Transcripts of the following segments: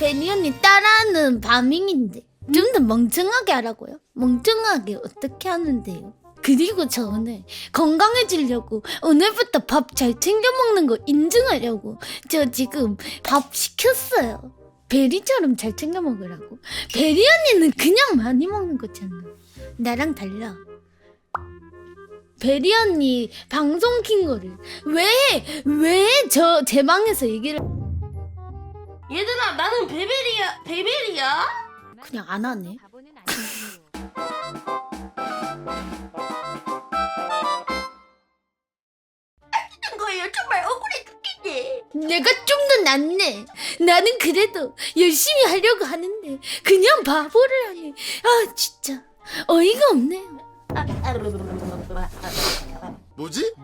베니 언니 따라하는 바밍인데 좀 더 멍청하게 하라고요? 멍청하게 어떻게 하는데요? 그리고 저 오늘 건강해지려고 오늘부터 밥 잘 챙겨 먹는 거 인증하려고 저 지금 밥 시켰어요. 베리처럼 잘 챙겨 먹으라고. 베리 언니는 그냥 많이 먹는 거잖아. 나랑 달라. 베리 언니 방송 킨 거를 왜 왜 저 제 방에서 얘기를 얘들아 나는 베베리야 베베리야 그냥 안 하네. 하는 거예요 정말 억울해 죽겠네 내가 좀 더 낫네. 나는 그래도 열심히 하려고 하는데 그냥 바보를 하네. 아 진짜 어이가 없네요. 뭐지?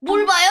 뭘 봐요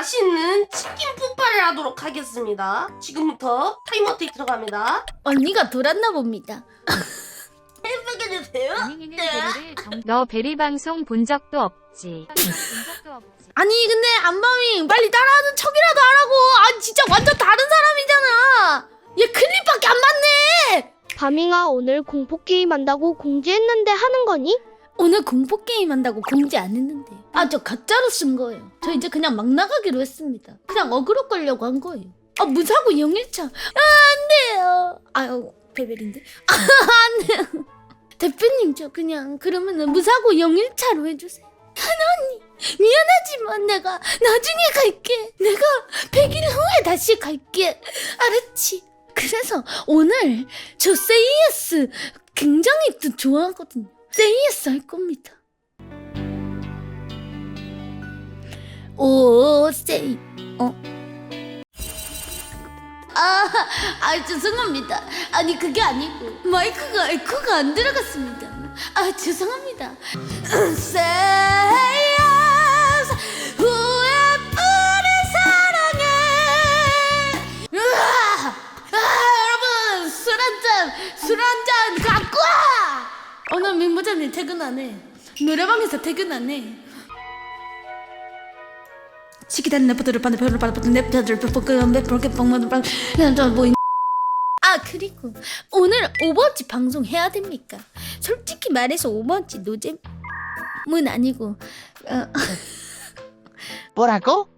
맛있는 치킨 푸파를 하도록 하겠습니다 지금부터 타이머테이 들어갑니다 언니가 돌았나 봅니다. 해보게 되세요 네. 베리를 정... 너 베리 방송 본 적도 없지. 아니 근데 안방이 빨리 따라하는 척이라도 하라고. 아 진짜 완전 다른 사람이잖아. 얘 클립밖에 안 맞네. 바밍아 오늘 공포 게임 한다고 공지했는데 하는 거니? 오늘 공포 게임 한다고 공지 안 했는데. 아 저 가짜로 쓴 거예요. 저 이제 그냥 막 나가기로 했습니다. 그냥 어그로 끌려고 한 거예요. 아 무사고 영일차. 아, 안 돼요. 아유 베벨인데. 아, 안 돼요. 대표님 저 그냥 그러면은 무사고 영일차로 해주세요. 하나 언니 미안하지만 내가 나중에 갈게. 내가 100일 후에 다시 갈게. 알았지? 그래서 오늘 저 세이에스 굉장히 또 좋아하거든요. 할 겁니다. 오 세이 어? 아, 아 죄송합니다. 아니 그게 아니고 마이크가 에코가 안 들어갔습니다. 아 죄송합니다. 세 민부장님 퇴근하네. 노래방에서 퇴근하네. 시키다는 내버들을 받는 별을 받는 내버들을 볶음 내버게 뽕만 빵 뭐. 아 그리고 오늘 오버워치 방송 해야 됩니까? 솔직히 말해서 오버워치 노잼은 아니고 어, 뭐라고?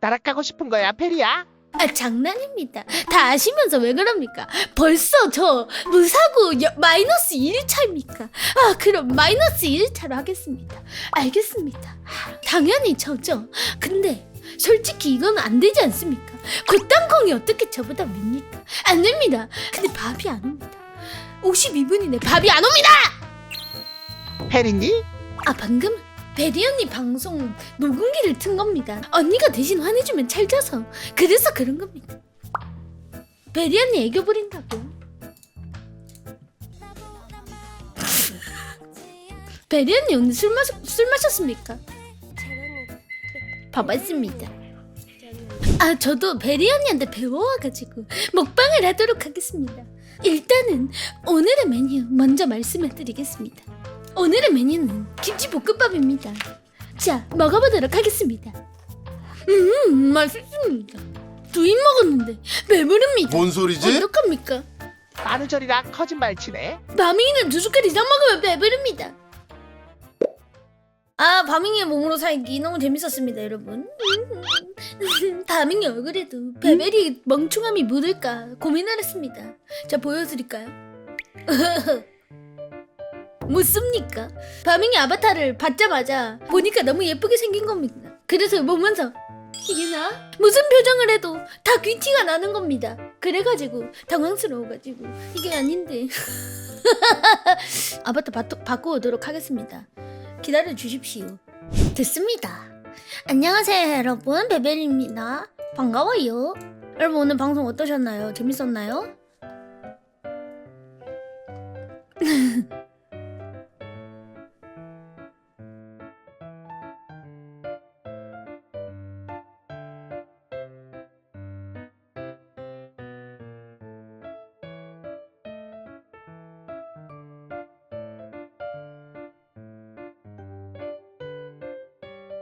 따라가고 싶은 거야, 페리야? 아 장난입니다. 다 아시면서 왜 그럽니까? 벌써 저 무사고 여- 마이너스 1차입니까? 아 그럼 마이너스 1차로 하겠습니다. 알겠습니다. 당연히 저죠. 근데 솔직히 이건 안 되지 않습니까? 굿땅콩이 어떻게 저보다 밉니까? 안 됩니다. 근데 밥이 안 옵니다. 52분이네. 밥이 안 옵니다. 페리니? 아 방금 베리 언니 방송 녹음기를 튼 겁니다. 언니가 대신 화내주면 찰져서 그래서 그런 겁니다. 베리 언니 애교 부린다고. 베리 언니 오늘 술 마셨 술 마셨습니까? 봐봤습니다. 아 저도 베리 언니한테 배워와가지고 먹방을 하도록 하겠습니다. 일단은 오늘의 메뉴 먼저 말씀해드리겠습니다. 오늘의 메뉴는 김치볶음밥입니다. 자, 먹어보도록 하겠습니다. 음, 맛있습니다. 두 입 먹었는데 배부릅니다. 뭔 소리지? 어떡합니까? 마누절이라 거짓말 치네. 바밍이는 두 숟갈 이상 먹으면 배부릅니다. 아, 바밍이의 몸으로 살기 너무 재밌었습니다, 여러분. 바밍이 얼굴에도 베베리 멍충함이 묻을까 고민을 했습니다. 자, 보여드릴까요? 묻습니까? 바밍이 아바타를 받자마자 보니까 너무 예쁘게 생긴 겁니다. 그래서 보면서 이게 나? 무슨 표정을 해도 다 귀티가 나는 겁니다. 그래가지고 당황스러워가지고 이게 아닌데 아바타 바, 바꿔오도록 하겠습니다. 기다려 주십시오. 됐습니다. 안녕하세요 여러분 베벨입니다. 반가워요. 여러분 오늘 방송 어떠셨나요? 재밌었나요?